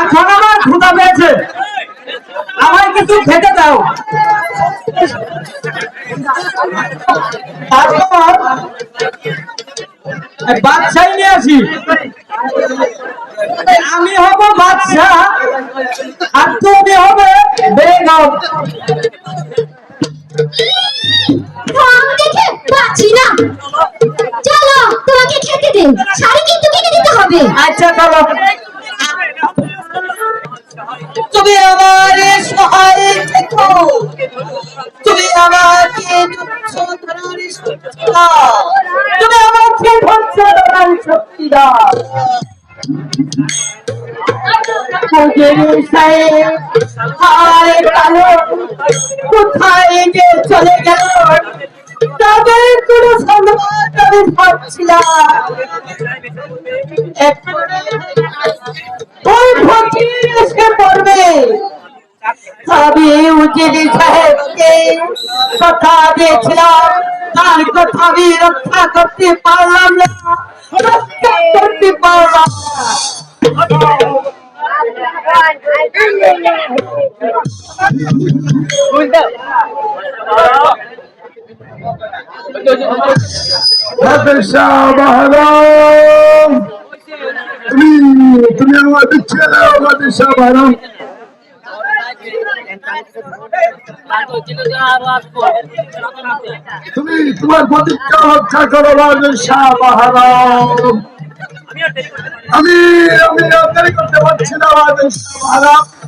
এখন আমার ক্ষুদা পেয়েছে। আমায় কিছু খেতে দাও। তারপর বাদশাই নিয়ে আসি। আমি হব বাদশাহ আর তুমি হবে বেগম। রং দেখে পাচ্ছি না। চলো তোমাকে খেতে দিন শাড়ি কিন্তু কিনে দিতে হবে। আচ্ছা চলো। তুমি আমার সহায় থেকো। তুমি আমাকে তুচ্ছ ধরার শক্তি দাও। তুমি আমাকে ধ্বংস করার শক্তি দাও। পুজোর সাহেব হায় কালো কোথায় চলে গেল? তাদের কথা দিয়েছিলাম তার কথা রক্ষা করতে পারলাম না রক্ষা করতে পারলাম না। তুমি আমাদের ছেলে বাদশাহ মহারাম তুমি তোমার প্রতিজ্ঞা রক্ষা করো আমি আমি দেরি করতে পারছি না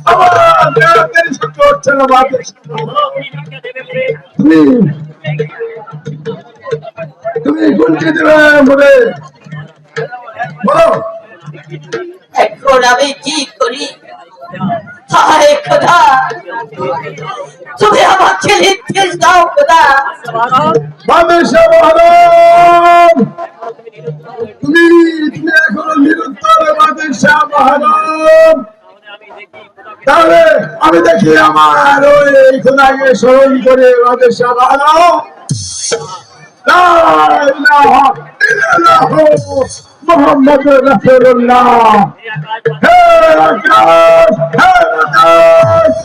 আমার দেরি সহ্য হচ্ছে না তুমি তুমি কোনটি দেবে বলে? বলো। এখন আমি কি করি? হায় খোদা। তুমি আমাকে নির্দেশ দাও খোদা। মহারাম তুমি তুমি এখনও নিরুত্তর মহারাম তাহলে আমি দেখি আমার ওই খোদাকে স্মরণ করে বাদশাহ মহারাম মুহাম্মাদুর রাসূলুল্লাহ হে আকাশ হে বাতাস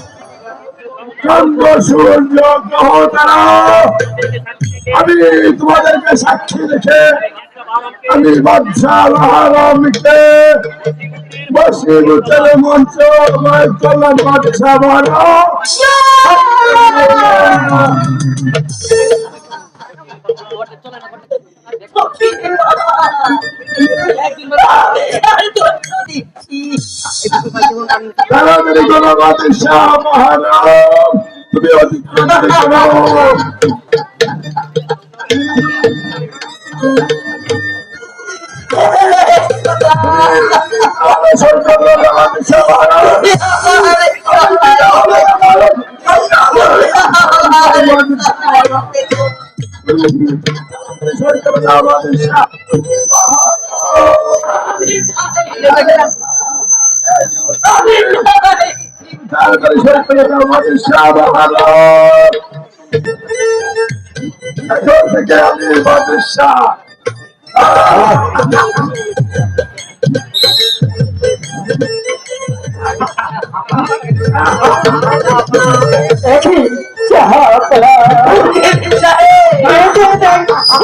চন্দ্র সূর্য গ্রহ তারা আমি তোমাদেরকে সাক্ষী রেখে আমি বাদশাহ আলমকে বসির উঠে মঞ্চ আমার বাদশাহ বানো তাড়াতাড়ি করো বাদশাহ তুমি অতিক্রম করো তাড়াতাড়ি সরে চলে যাও বাদশাহ মহারাম এখন থেকে আমি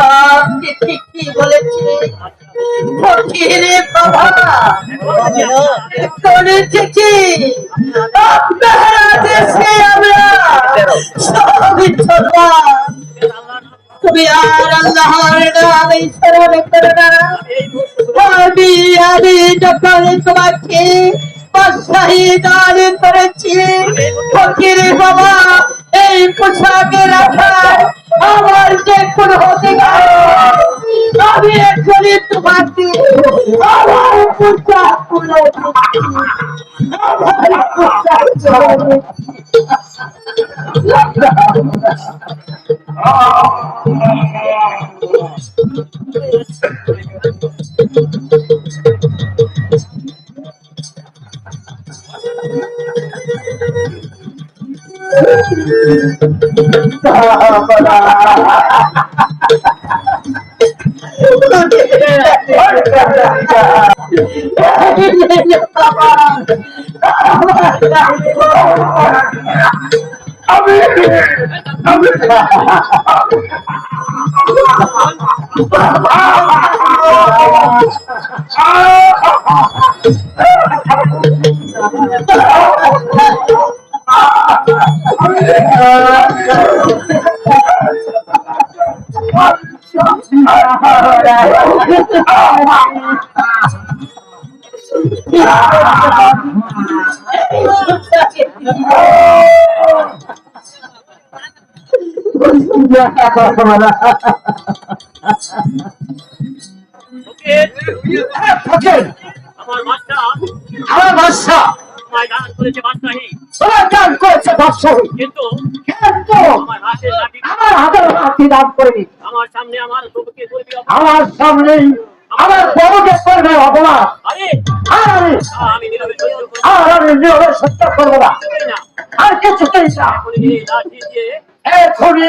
আপনি ঠিকই তুমি আর আল্লাহর নামে স্মরণ করে না আমি আমি যখন তোমাকে করেছি ফকিরে বাবা এই পোশাকে রাখা আমার যে কোন হতে আমি এখনই তোমাকে আমার পোশাক পোশাক। আমি আমি আমার আমার বাদশা দান করেছে বাদশাহী কিন্তু আমার হাতের আমার হাতের হাতি দান করেনি। আমার সামনে আমার করবি অপমান। আমার বড়কে করবে অপমান। আরে! আর আমি তা আমি নীরবে আর আমি নিয়মে সত্য করব না। আর কিছুতেই না। এখনই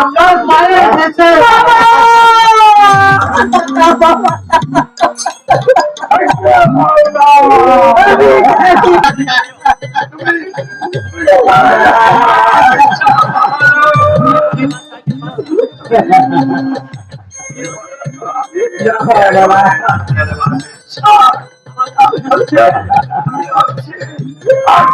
আপনার পায়ের নিচে একটু জায়গা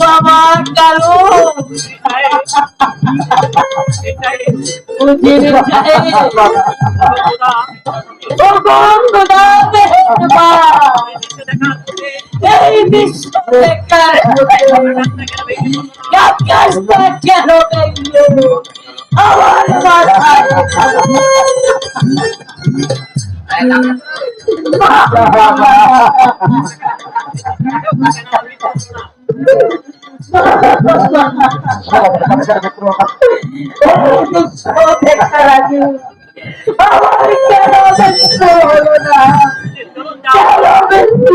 বাবা কালো এটাই উজির যায় এই বিশ্ব দেখার? আকাশটা কেন আমার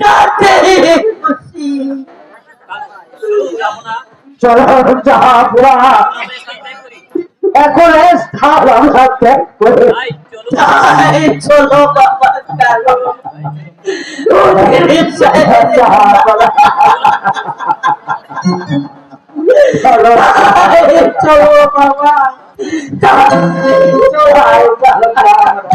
তাতেই খুশি চলো যাব না চলো যাব না আমরা স্থান ত্যাগ করি। এখন স্থান আমরা ত্যাগ করে তাই চলো বাবা, চলো। চলো বাবা, চলো চলো